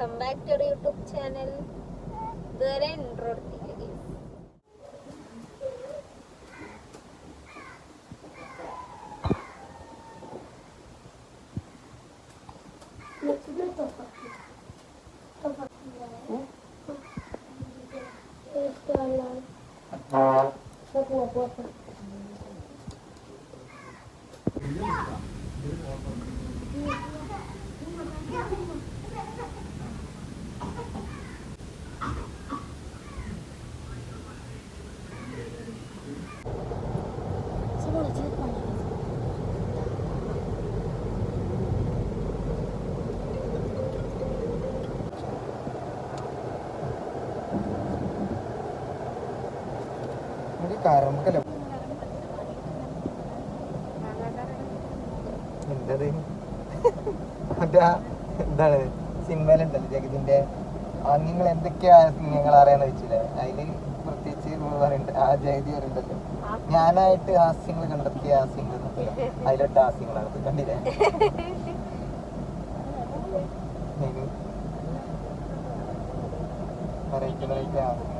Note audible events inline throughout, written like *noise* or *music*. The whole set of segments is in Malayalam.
Welcome back to our YouTube channel the rain रोटी के लिए Uh, ഒരു കറമ്പല്ലോ എന്തത്? മറ്റാ എന്താണ് സിനിമയിലുണ്ടല്ലോ ജഗതിന്റെ? നിങ്ങൾ എന്തൊക്കെയാ നിങ്ങൾ അറിയാന്ന് വെച്ചില്ലേ? അതിൽ പ്രത്യേകിച്ച് പറയുന്നുണ്ട് ആ ജഗതി പറയുന്നുണ്ടല്ലോ. ഞാനായിട്ട് ഹാസ്യങ്ങൾ കണ്ടെത്തിയ ഹാസ്യങ്ങൾ അതിലൊട്ട് ഹാസ്യങ്ങളാണ് കണ്ടില്ലേ? *laughs* ഹാസ്യങ്ങൾ കാണിക്കുന്നത്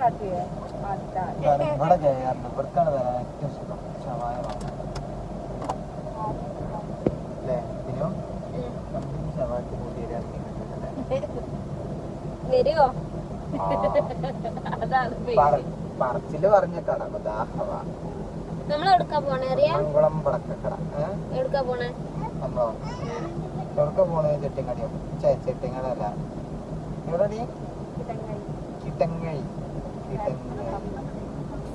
ഇതാണ് ഇവിടെ കയറുന്നത് ഇവിടേക്കാണ് വരാൻ ഏറ്റവും സുഖം. ശവായമാണ്. അല്ലേ? പിന്നോ ശവായ്ക്ക് കൂടി വരുവോ? അതാണ് പേടി. പറച്ചിൽ പറഞ്ഞ കട. ദാഹവ നമ്മൾ എവിടുക്കാ പോണേ അറിയാം? മംഗളം പടക്കക്കട എവിടുക്കാ പോണേ? അമ്മോ. എവിടക്ക പോണത് ചെട്ടിങ്ങടിയോ ചേ ചെട്ടിങ്ങടല്ല. എവിടെ നീ കിട്ടങ്ങഴി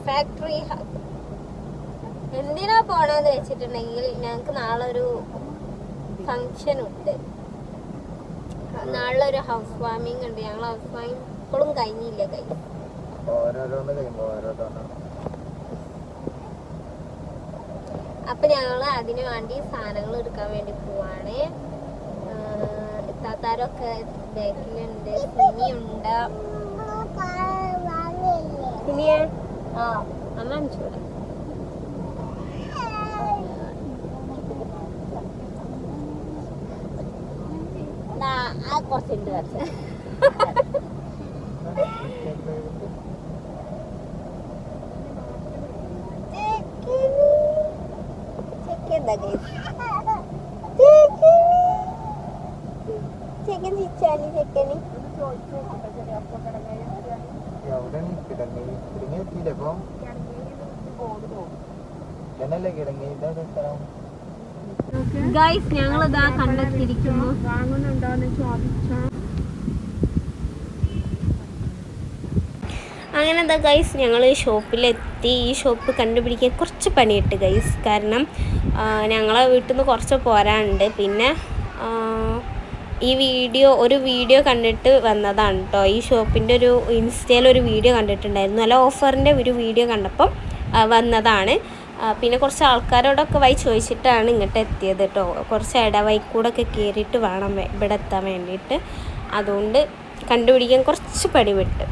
ഫാക്ടറി എന്തിനാ പോണെന്ന് വെച്ചിട്ടുണ്ടെങ്കിൽ ഞങ്ങൾക്ക് നാളെ ഒരു ഫങ്ഷൻ ഉണ്ട് നാളെ ഒരു ഹൗസ് വാമിങ് ഉണ്ട് ഞങ്ങൾ ഹൗസ് വാമിങ് ഇപ്പോഴും കഴിഞ്ഞില്ല കൈ അപ്പൊ ഞങ്ങൾ അതിനു വേണ്ടി സാധനങ്ങൾ എടുക്കാൻ വേണ്ടി പോവാണ്. താത്താരൊക്കെ ബാക്കിലുണ്ട്. സിനിയുണ്ട്. സിനിയ ആ അമ്മ അമിച്ചൂടെ ആ കുറച്ചുണ്ട് കുറച്ച് ചെക്കൻ ചെക്കൻ ചിച്ചാലി ചെക്കന് എവിടെ നീ കിടങ്ങി കിടങ്ങി എത്തിയില്ലേ ഇപ്പൊ എന്നല്ലേ കിടങ്ങി ഇതാ സ്ഥലം ഗൈസ് ഞങ്ങൾ ഇതാ കണ്ടെത്തിയിരിക്കുന്നു വാങ്ങുന്നുണ്ടോന്ന് ചോദിച്ചോ അങ്ങനെ എന്താ ഗൈസ് ഞങ്ങൾ ഷോപ്പിലെത്തി ഈ ഷോപ്പ് കണ്ടുപിടിക്കാൻ കുറച്ച് പണിയിട്ട് ഗൈസ് കാരണം ഞങ്ങളെ വീട്ടിൽ നിന്ന് കുറച്ച് പോരാനുണ്ട്. പിന്നെ ആ, ഈ വീഡിയോ ഒരു വീഡിയോ കണ്ടിട്ട് വന്നതാണ് കേട്ടോ ഈ ഷോപ്പിന്റെ ഒരു ഇൻസ്റ്റയിൽ ഒരു വീഡിയോ കണ്ടിട്ടുണ്ടായിരുന്നു. നല്ല ഓഫറിന്റെ ഒരു വീഡിയോ കണ്ടപ്പം വന്നതാണ്. പിന്നെ കുറച്ച് ആൾക്കാരോടൊക്കെ വൈ ചോദിച്ചിട്ടാണ് ഇങ്ങോട്ട് എത്തിയത് കേട്ടോ കുറച്ച് ഇടവഴിക്കൂടൊക്കെ കയറിയിട്ട് വേണം ഇവിടെ എത്താൻ വേണ്ടിയിട്ട്. അതുകൊണ്ട് കണ്ടുപിടിക്കാൻ കുറച്ച് പടിവിട്ട്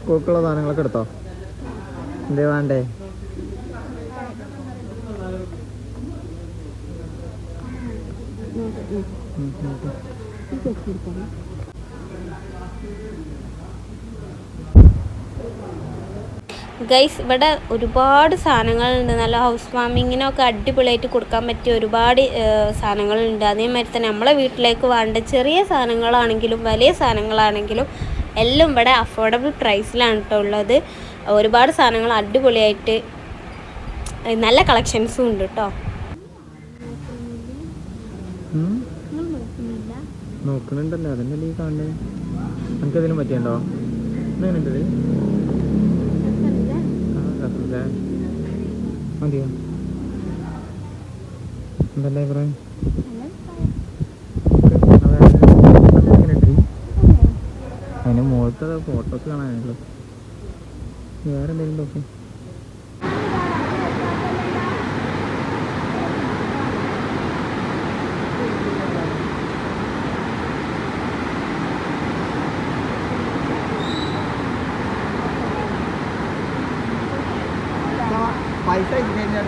സ്കൂൾക്കുള്ള സാധനങ്ങളൊക്കെ എടുത്തോ? എന്തേ വേണ്ടേ? ഗൈസ് ഇവിടെ ഒരുപാട് സാധനങ്ങളുണ്ട്. നല്ല ഹൗസ് വാമിങ്ങിനൊക്കെ അടിപൊളിയായിട്ട് കൊടുക്കാൻ പറ്റിയ ഒരുപാട് സാധനങ്ങളുണ്ട്. അതേമാതിരി തന്നെ നമ്മളെ വീട്ടിലേക്ക് വേണ്ട ചെറിയ സാധനങ്ങളാണെങ്കിലും വലിയ സാധനങ്ങളാണെങ്കിലും എല്ലാം ഇവിടെ അഫോർഡബിൾ പ്രൈസിലാണ് കേട്ടോ ഉള്ളത്. ഒരുപാട് സാധനങ്ങൾ അടിപൊളിയായിട്ട് നല്ല കളക്ഷൻസും ഉണ്ട് കേട്ടോ നോക്കുന്നുണ്ടല്ലോ. അതന്നെ ഈ കാണുന്നത് നമുക്ക് എന്തെങ്കിലും പറ്റിയുണ്ടോ എന്തെങ്കിലും മതിയോ? എന്തല്ല അഭിപ്രായം? അതിന് മുകളിലത്തെ ഫോട്ടോസ് കാണാനുള്ളു വേറെ എന്തെങ്കിലും പൈസ കഴിഞ്ഞാൽ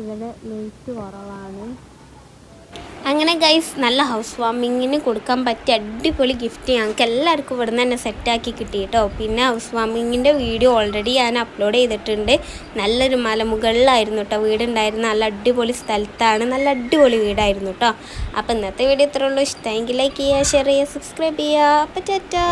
ഇവിടെ ലേറ്റ് കുറവാണ്. അങ്ങനെ ഗൈസ് നല്ല ഹൗസ് വാമിങ്ങിന് കൊടുക്കാൻ പറ്റിയ അടിപൊളി ഗിഫ്റ്റ് ഞങ്ങൾക്ക് എല്ലാവർക്കും ഇവിടെ നിന്ന് തന്നെ സെറ്റാക്കി കിട്ടി കേട്ടോ പിന്നെ ഹൗസ് വാമിങ്ങിന്റെ വീഡിയോ ഓൾറെഡി ഞാൻ അപ്ലോഡ് ചെയ്തിട്ടുണ്ട്. നല്ലൊരു മലമുകളിലായിരുന്നു കേട്ടോ വീടുണ്ടായിരുന്ന നല്ല അടിപൊളി സ്ഥലത്താണ്. നല്ല അടിപൊളി വീടായിരുന്നു കേട്ടോ അപ്പോൾ ഇന്നത്തെ വീഡിയോ ഇത്രയുള്ളൂ ഇഷ്ടമെങ്കിൽ ലൈക്ക് ചെയ്യുക ഷെയർ ചെയ്യുക സബ്സ്ക്രൈബ് ചെയ്യുക. അപ്പോൾ ടാറ്റാ.